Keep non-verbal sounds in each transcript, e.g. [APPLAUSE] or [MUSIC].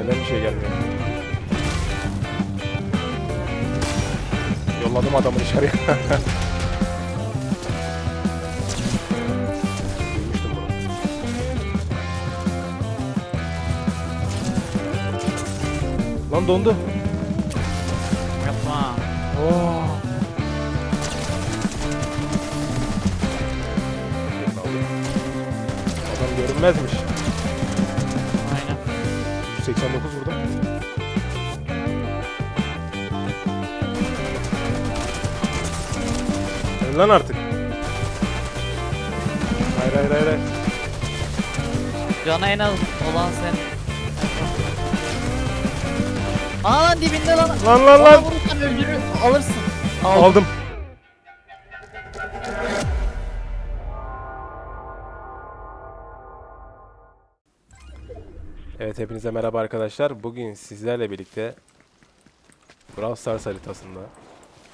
neden bir şey gelmiyor? Yolladım adamı dışarıya. [LAUGHS] Lan dondu. Lan artık. Hayır hayır hayır. hayır. Cana en az olan sen. Aa lan dibinde lan. Lan lan Ona lan. vurursan öldürür alırsın. Al. Aldım. Evet hepinize merhaba arkadaşlar. Bugün sizlerle birlikte Brawl Stars haritasında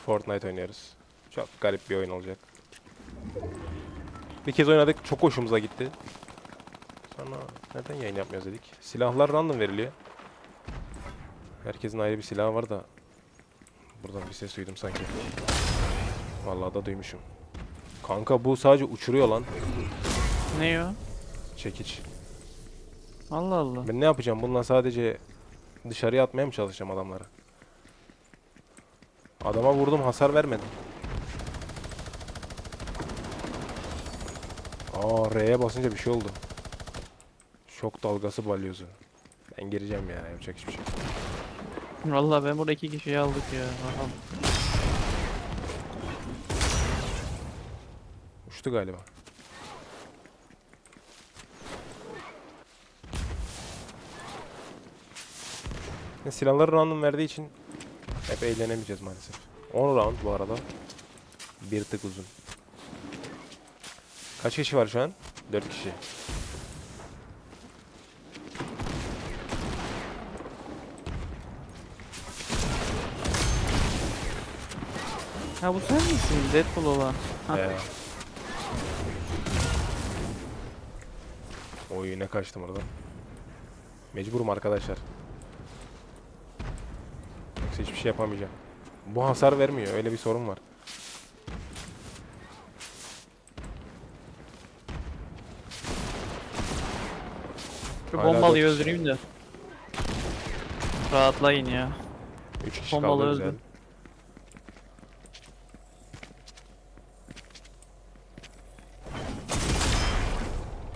Fortnite oynuyoruz. Çok garip bir oyun olacak. Bir kez oynadık. Çok hoşumuza gitti. Sonra neden yayın yapmıyoruz dedik. Silahlar random veriliyor. Herkesin ayrı bir silahı var da Buradan bir ses duydum sanki. Vallahi da duymuşum. Kanka bu sadece uçuruyor lan. Ne o? Çekiç. Allah Allah. Ben ne yapacağım? Bununla sadece dışarıya atmaya mı çalışacağım adamları? Adama vurdum hasar vermedim. Aa R'ye basınca bir şey oldu. Şok dalgası balyozu. Ben gireceğim ya yapacak hiçbir şey. Vallahi ben burada iki kişiyi aldık ya. Aha. Uçtu galiba. Ya Silahları random verdiği için hep eğlenemeyeceğiz maalesef. 10 round bu arada. Bir tık uzun. Kaç kişi var şu an? 4 kişi. Ha bu sen misin? Deadpool olan. Ha. Ee. Oy yine kaçtım oradan. Mecburum arkadaşlar. Yoksa hiçbir şey yapamayacağım. Bu hasar vermiyor. Öyle bir sorun var. Şu Hala bombalıyı dört kişi. öldüreyim de. Rahatlayın ya. 3 kişi Bombalı kaldı öldü.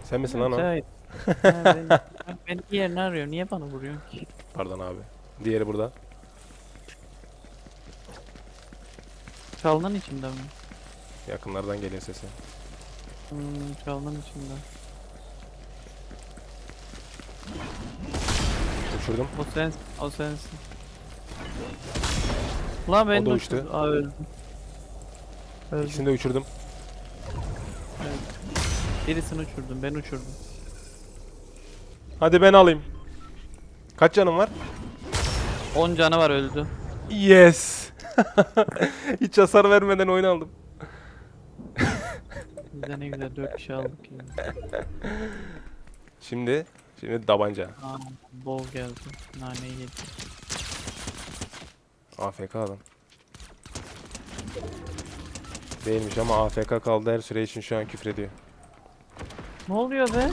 Sen misin lan o? Ha, [LAUGHS] ben, ben, ben diğerini arıyorum. Niye bana vuruyorsun ki? Pardon abi. Diğeri burada. Çalının içinde mi? Yakınlardan geliyor sesi. Hmm, çalının içinde. Uçurdum. O sensin. O sensin. Lan ben O da de uçtu. uçtum. Aa öldüm. Öldüm. İkisini de uçurdum. Birisini uçurdum. Ben uçurdum. Hadi ben alayım. Kaç canım var? 10 canı var öldü. Yes. [LAUGHS] Hiç hasar vermeden oyun aldım. Biz de ne güzel 4 kişi aldık ya. Şimdi, şimdi tabanca. Aa, bol geldi. Naneyi yedi. AFK adam. Değilmiş ama AFK kaldı her süre için şu an küfrediyor. Ne oluyor be?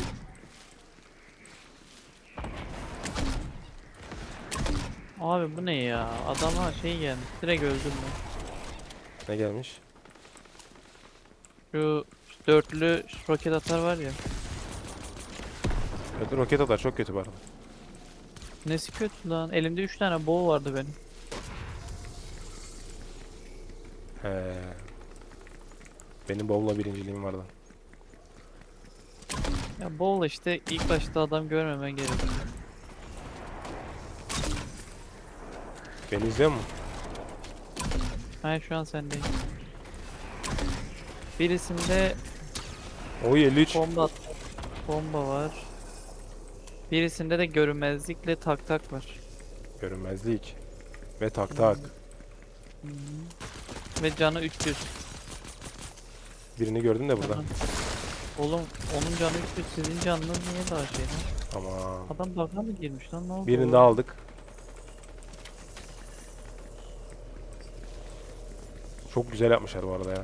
Abi bu ne ya? Adama şey gelmiş. Direkt öldüm ben. Ne gelmiş? Şu dörtlü roket atar var ya. Evet, roket atar çok kötü bu arada. Nesi kötü lan? Elimde 3 tane bow vardı benim. He. Benim bowl'la birinciliğim vardı. Ya bowl işte ilk başta adam görmemen gerekiyor. Beni izliyor musun? Ben şu an sendeyim. Birisinde Oy 53. bomba bomba var. Birisinde de görünmezlikle tak tak var. Görünmezlik. Ve tak tak. Hı hı. Ve canı 300. Birini gördün de burada. Aha. Oğlum onun canı 300 sizin canınız niye daha şey lan? Tamam. Adam bug'a mı girmiş lan ne oldu? Birini daha aldık. Çok güzel yapmışlar bu arada ya.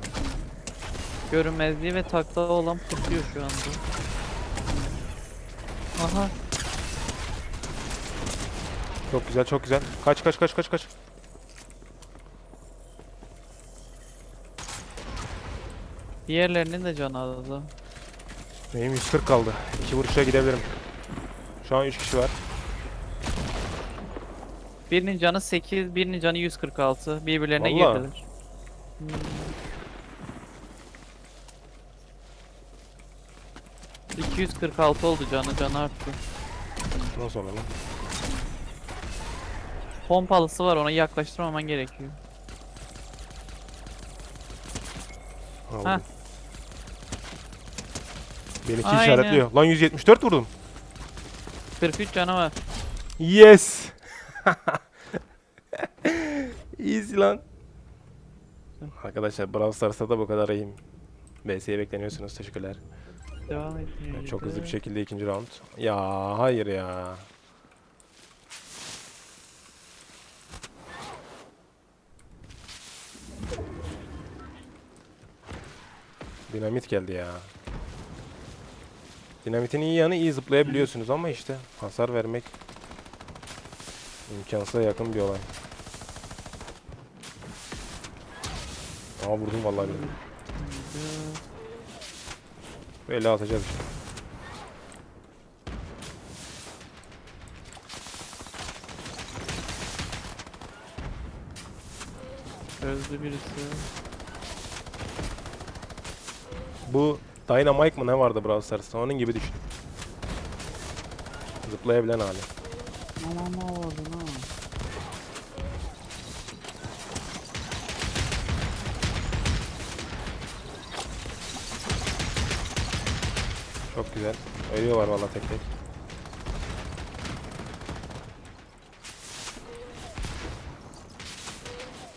Görünmezliği ve takla olan pusuyor şu anda. Aha Çok güzel, çok güzel. Kaç kaç kaç kaç kaç. diğerlerinin de canı azdı. Benim 140 kaldı. İki vuruşa gidebilirim. Şu an 3 kişi var. Birinin canı 8, birinin canı 146. Birbirlerine Vallahi. girdiler. Hmm. ...246 oldu canı, canı arttı. Nasıl olur lan? Pompalısı var, ona yaklaştırmaman gerekiyor. Aldım. Heh. Beni iki Aynen. işaretliyor. Lan 174 vurdum. 43 canı var. Yes. [LAUGHS] Easy lan. Arkadaşlar Brawl Stars'ta da bu kadar iyiyim. BS'ye bekleniyorsunuz. Teşekkürler. Devam etmiyor. Çok hızlı bir şekilde ikinci round. Ya hayır ya. Dinamit geldi ya. Dinamitin iyi yanı iyi zıplayabiliyorsunuz ama işte hasar vermek imkansıza yakın bir olay. Aa vurdum vallahi billahi. Böyle atacağız işte. Öldü birisi. Bu Dynamite mı ne vardı Brawl Stars'ta onun gibi düşün. Zıplayabilen hali. Aman ne oldu lan? Çok güzel. Ölüyorlar valla tek tek.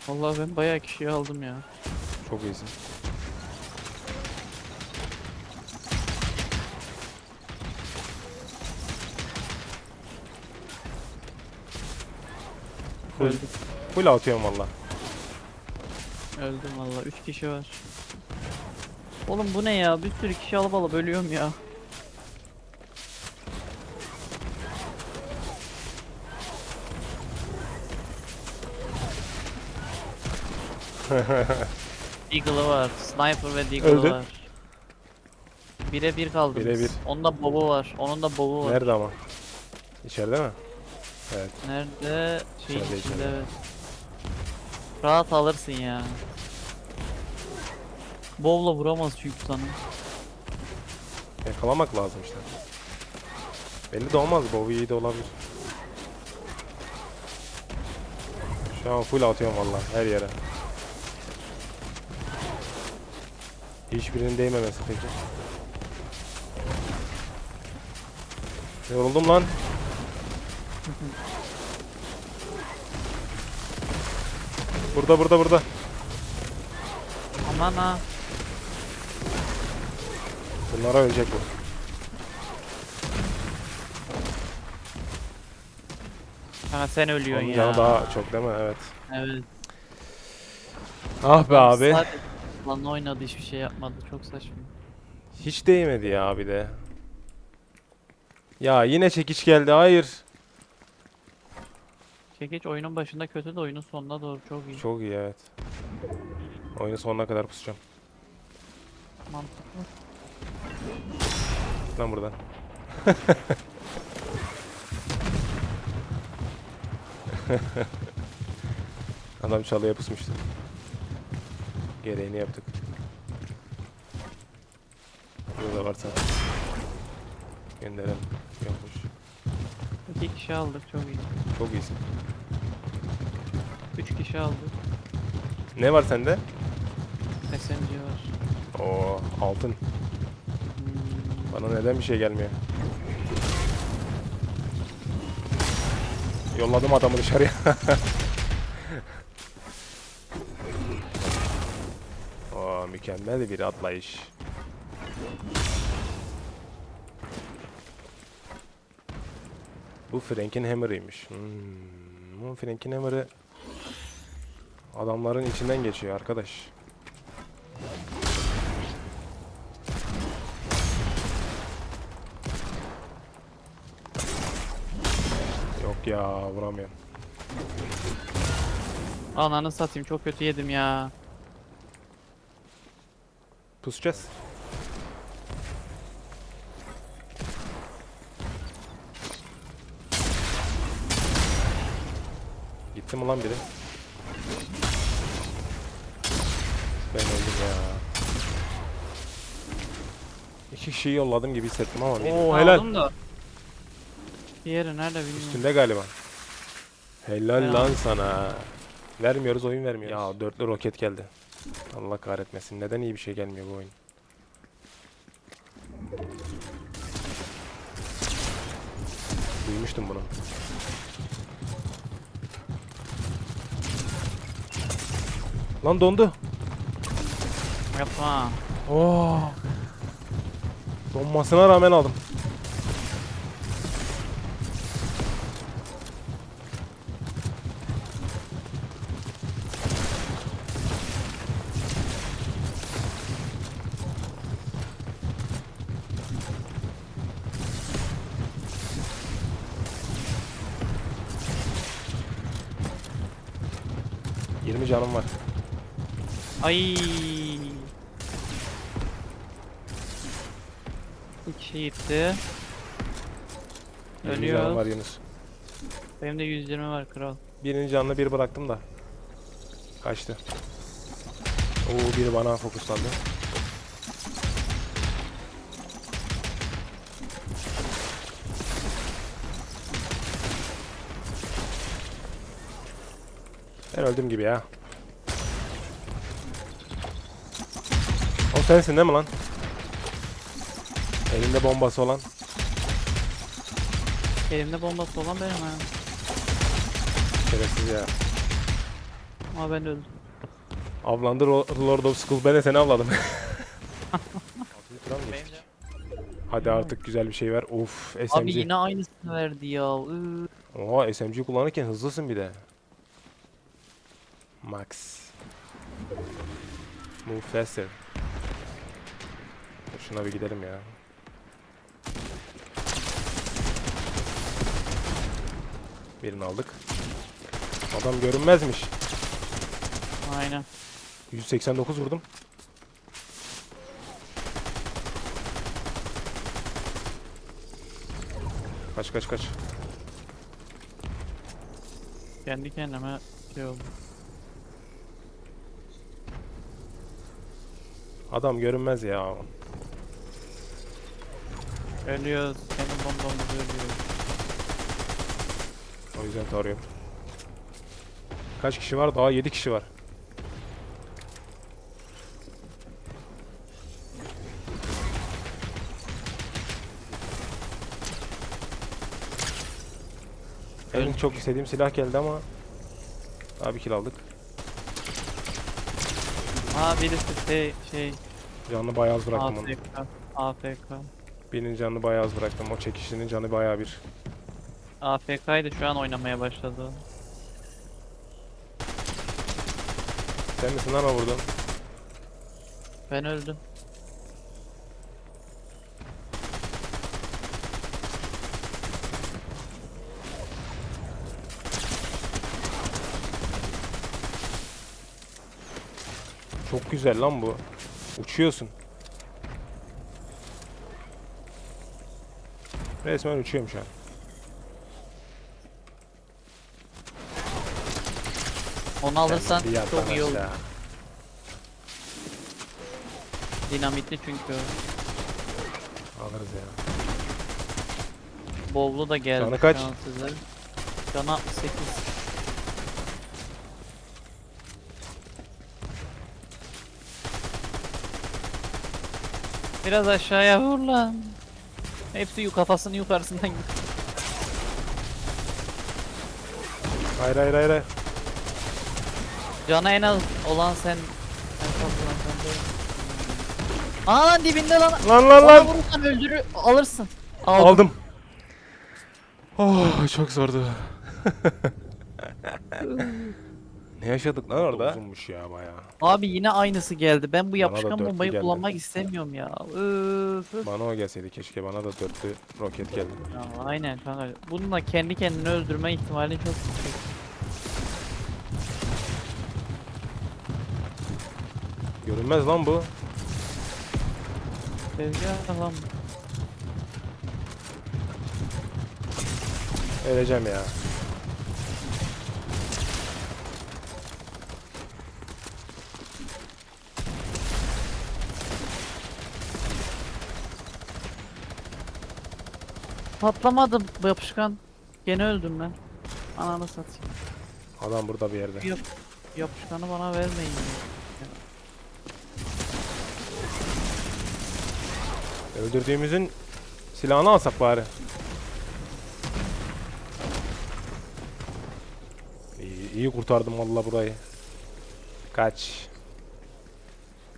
Vallahi ben bayağı kişiyi aldım ya. Çok iyisin. Full, full atıyorum valla. Öldüm valla. 3 kişi var. Oğlum bu ne ya? Bir sürü kişi alıp alıp ölüyorum ya. [LAUGHS] Deagle'ı var. Sniper ve Deagle'ı Öldü. var. Bire bir kaldı. Bire bir. Onun da bobu var. Onun da bobu var. Nerede ama? İçeride mi? Evet. Nerede? Şeyin İçeride, içinde evet. Rahat alırsın ya. Bowl'la vuramaz çünkü sana. Yakalamak lazım işte. Belli de olmaz. Bowie iyi de olabilir. Şu an full atıyorum valla her yere. Hiçbirinin değmemesi peki. Yoruldum lan. Burada burada burada. Aman ha. Bunlara ölecek bu. Ha sen ölüyorsun Onun ya. canı daha çok değil mi? Evet. Evet. Ah be abi. Sadece lan oynadı hiçbir şey yapmadı. Çok saçma. Hiç değmedi ya bir de. Ya yine çekiç geldi. Hayır. Çekiç oyunun başında kötü de oyunun sonuna doğru çok iyi. Çok iyi evet. Oyunun sonuna kadar pusacağım. mantıklı. Lan buradan. [LAUGHS] Adam çalıya pusmuştu. Gereğini yaptık. Burada varsa gönderelim. Yokmuş. İki kişi aldık çok iyi. Çok iyisin. Üç kişi aldık. Ne var sende? SMG var. Oo altın. Hmm, Bana neden bir şey gelmiyor? Yolladım adamı dışarıya. [LAUGHS] Oo mükemmel bir atlayış. Bu Frank'in Hammer'ıymış. Hmm. Bu Frank'in Hammer'ı adamların içinden geçiyor arkadaş. Yok ya vuramıyorum. Ananı satayım çok kötü yedim ya. Pusacağız. Mi lan biri? Ben öldüm ya. İki kişiyi yolladım gibi hissettim ama. Oo helal. Aldım da. Diğeri nerede bilmiyorum. Üstünde galiba. Helal Ya. lan sana. Vermiyoruz oyun vermiyoruz. Ya dörtlü roket geldi. Allah kahretmesin. Neden iyi bir şey gelmiyor bu oyun? Duymuştum bunu. Lan dondu. Yapma. Oo. Donmasına rağmen aldım. Canım var. Ay. Bir kişi gitti. 20 canım var Ölüyor. Yunus. Benim de 120 var kral. Birinci canlı bir bıraktım da. Kaçtı. Oo biri bana fokuslandı. Ben öldüm gibi ya. Sensin değil mi lan? Elinde bombası olan. Elimde bombası olan benim ha. Şerefsiz ya. Ama ben öldüm. Avlandı Ro- Lord of Skull. Ben de seni avladım. [LAUGHS] Hadi artık güzel bir şey ver. Of SMG. Abi yine aynısını verdi ya. Iıı. Oha SMG kullanırken hızlısın bir de. Max. Move faster. Dur Şuna bir gidelim ya. Birini aldık. Adam görünmezmiş. Aynen. 189 vurdum. Kaç kaç kaç. Kendi kendime şey oldu. Adam görünmez ya. Ölüyoruz. Senin bombamız ölüyor. O yüzden tarıyorum. Kaç kişi var? Daha 7 kişi var. Benim çok istediğim silah geldi ama daha bir kill aldık. Aa birisi şey şey Canını bayağı az bıraktım onu. AFK. AFK. Birinin canını bayağı az bıraktım. O çekişinin canı bayağı bir. AFK'ydı şu an oynamaya başladı. Sen misin o vurdun? Ben öldüm. Çok güzel lan bu. Uçuyorsun. Resmen uçuyorum şu an. Onu alırsan bir çok iyi olur. Dinamitli çünkü. Alırız ya. Bowl'u da geldi Canı kaç? şu an size. Canı 68. Biraz aşağıya vur lan. Hepsi yu kafasının yukarısından gitti. Hayır hayır hayır. hayır. Cana en az olan sen. En fazla olan sen değil. Aa lan dibinde lan. Lan lan Ona lan. vurursan öldürür alırsın. Aldım. Aldım. Oh çok zordu. [LAUGHS] ne yaşadık lan orada? Uzunmuş ya baya. Abi yine aynısı geldi. Ben bu yapışkan bombayı geldi. kullanmak istemiyorum ya. Öf. Bana o gelseydi keşke bana da dörtlü roket geldi. Ya, aynen kanka. Bununla kendi kendini öldürme ihtimali çok yüksek. Görünmez lan bu. Tezgah lan. Öleceğim ya. Patlamadım bu yapışkan. Gene öldüm ben. Ananı satayım. Adam burada bir yerde. Yap yapışkanı bana vermeyin. Öldürdüğümüzün silahını alsak bari. İyi, iyi kurtardım valla burayı. Kaç.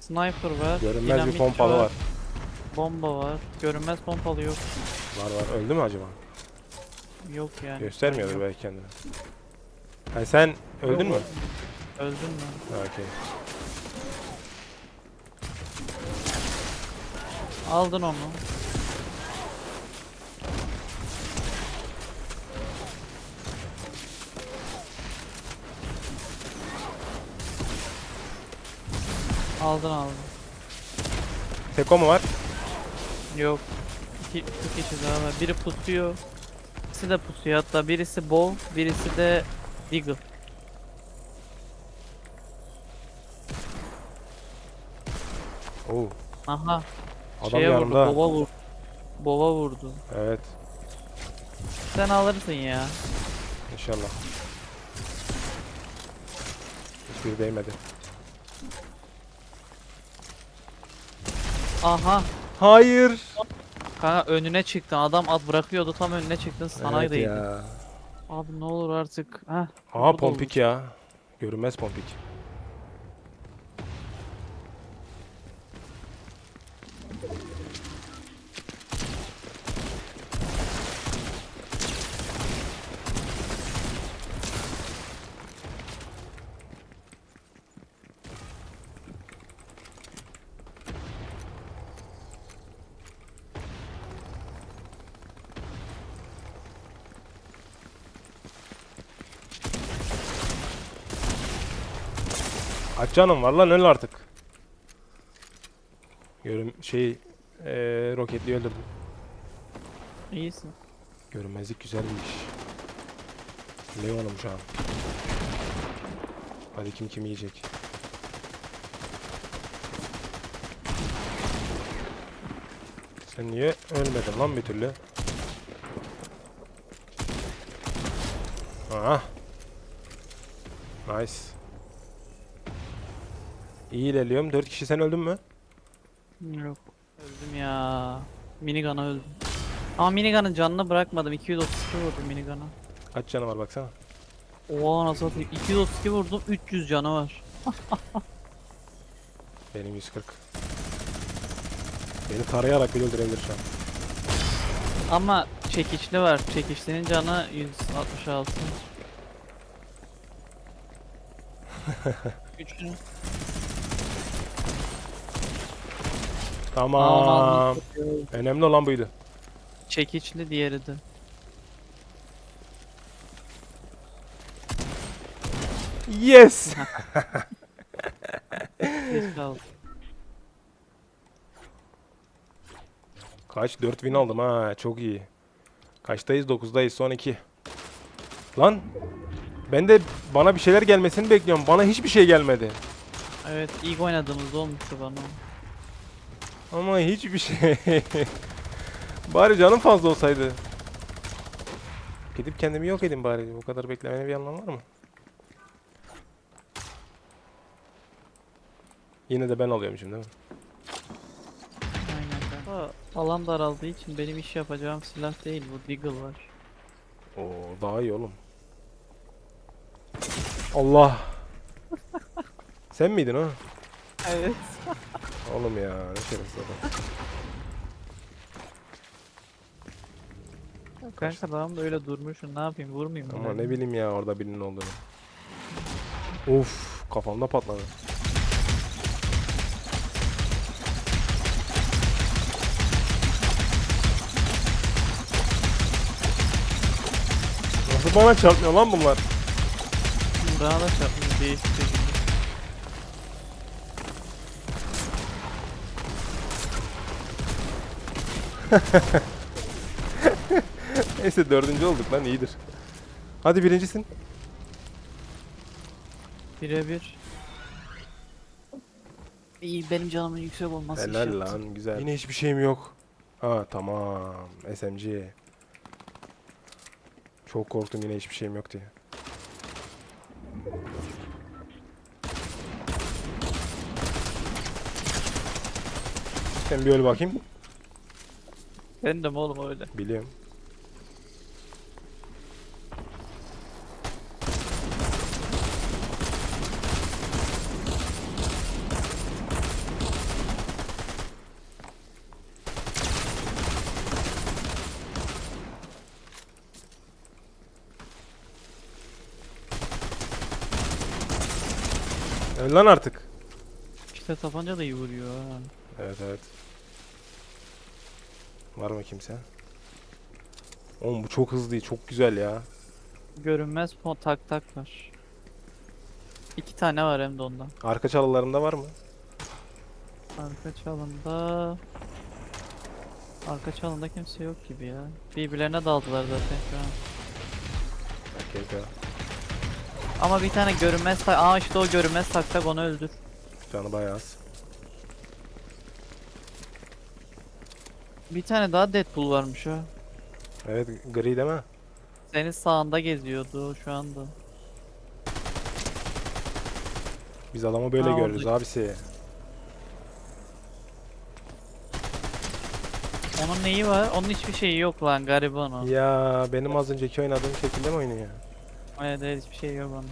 Sniper var. Görünmez bir pompalı var. Bomba var. Görünmez pompalı yok. Var var. Öldü mü acaba? Yok yani. Göstermiyordur Yok. belki kendini. Ha sen öldün mü? Öldüm mü? Ha, Okey. Aldın onu. Aldın aldın. Teko mu var? Yok. İki, iki kişi daha var. Biri pusuyor. İkisi de pusuyor. Hatta birisi bow, birisi de deagle. Oo. Aha. Adam şeye yanımda. vurdu. Bova vurdu. Bova vurdu. Evet. Sen alırsın ya. İnşallah. Hiçbiri değmedi. Aha. Hayır. Kanka önüne çıktın. Adam at bırakıyordu tam önüne çıktın sana evet. Abi ne olur artık. Heh. Aa burada pompik ya. Görünmez pompik. Canım var lan öl artık. Görün şey eee roketli öldürdüm. İyisin. Görünmezlik güzel bir iş. Leon'um şu an. Hadi kim kimi yiyecek. Sen niye ölmedin lan bir türlü? Aha. Nice. İyi ilerliyorum. 4 kişi sen öldün mü? Yok. Öldüm ya. Minigun'a öldüm. Ama minigun'ın canını bırakmadım. 232 vurdum minigun'a. Kaç canı var baksana. Oha nasıl atayım? 232 vurdum 300 canı var. [LAUGHS] Benim 140. Beni tarayarak bile öldürebilir şu an. Ama çekiçli var. Çekiçlinin canı 166. [LAUGHS] Üçünü. Tamam. Önemli olan buydu. Çekiçli diğeri de. Yes. [LAUGHS] Kaç? 4 win aldım ha. Çok iyi. Kaçtayız? 9'dayız. Son 2. Lan. Ben de bana bir şeyler gelmesini bekliyorum. Bana hiçbir şey gelmedi. Evet ilk oynadığımızda olmuştu bana. Ama hiçbir şey. [LAUGHS] bari canım fazla olsaydı. Gidip kendimi yok edeyim bari. Bu kadar beklemenin bir anlamı var mı? Yine de ben alıyormuşum değil mi? Aynen kanka. Alan daraldığı için benim iş yapacağım silah değil bu Deagle var. Oo daha iyi oğlum. Allah. [LAUGHS] Sen miydin o? Evet. Oğlum ya ne şerefsiz adam. Kanka tamam da öyle durmuşsun ne yapayım vurmayayım mı? Ama ne bileyim ya orada birinin olduğunu. Uf kafamda patladı. Nasıl bana çarpmıyor lan bunlar? Bana da çarpmış değişik şekilde. [LAUGHS] Neyse dördüncü olduk lan iyidir. Hadi birincisin. Birebir. İyi benim canımın yüksek olması Helal şart. lan güzel. Yine hiçbir şeyim yok. Ha tamam. SMG. Çok korktum yine hiçbir şeyim yok diye. Sen bir öl bakayım. Ben de mi oğlum öyle? Biliyorum. Öl lan artık. İşte tabanca da iyi vuruyor ha. Evet evet. Var mı kimse? Oğlum bu çok hızlı, çok güzel ya. Görünmez po tak tak var. İki tane var hem de ondan. Arka çalılarında var mı? Arka çalında... Arka çalında kimse yok gibi ya. Birbirlerine daldılar zaten şu an. Okey okey. Ama bir tane görünmez tak... Aa işte o görünmez tak tak onu öldür. Canı bayağı az. Bir tane daha Deadpool varmış ha. Evet gri değil mi? Senin sağında geziyordu şu anda. Biz adamı böyle Ha, görürüz oldu. abisi. Onun neyi var? Onun hiçbir şeyi yok lan gariban o. Ya benim az önceki oynadığım şekilde mi oynuyor? Evet evet hiçbir şey yok onun.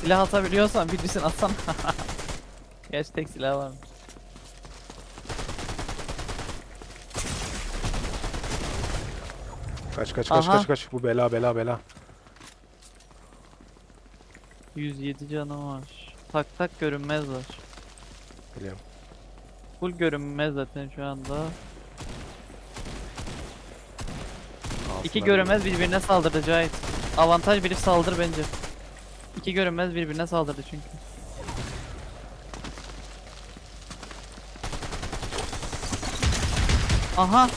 Silah atabiliyorsan birisini atsana. [LAUGHS] Gerçi tek silah varmış. Kaç kaç kaç Aha. kaç kaç. Bu bela bela bela. 107 canım var. Tak tak görünmez var. Biliyorum. Full görünmez zaten şu anda. İki görünmez birbirine saldırdı Cahit. Avantaj biri saldır bence. İki görünmez birbirine saldırdı çünkü. Aha.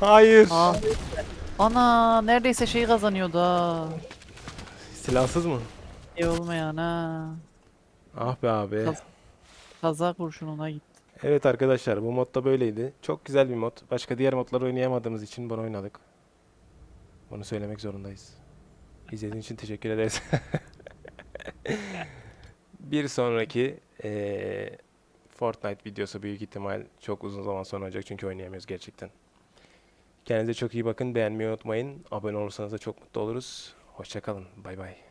Hayır. Aa. Ana neredeyse şey kazanıyordu ha. Silahsız mı? İyi olmayan ha. Ah be abi. Kaz- Kaza kurşununa gitti. Evet arkadaşlar bu mod da böyleydi. Çok güzel bir mod. Başka diğer modları oynayamadığımız için bunu oynadık. Bunu söylemek zorundayız. İzlediğiniz için teşekkür ederiz. [LAUGHS] bir sonraki eee, Fortnite videosu büyük ihtimal çok uzun zaman sonra olacak çünkü oynayamıyoruz gerçekten. Kendinize çok iyi bakın. Beğenmeyi unutmayın. Abone olursanız da çok mutlu oluruz. Hoşçakalın. Bay bay.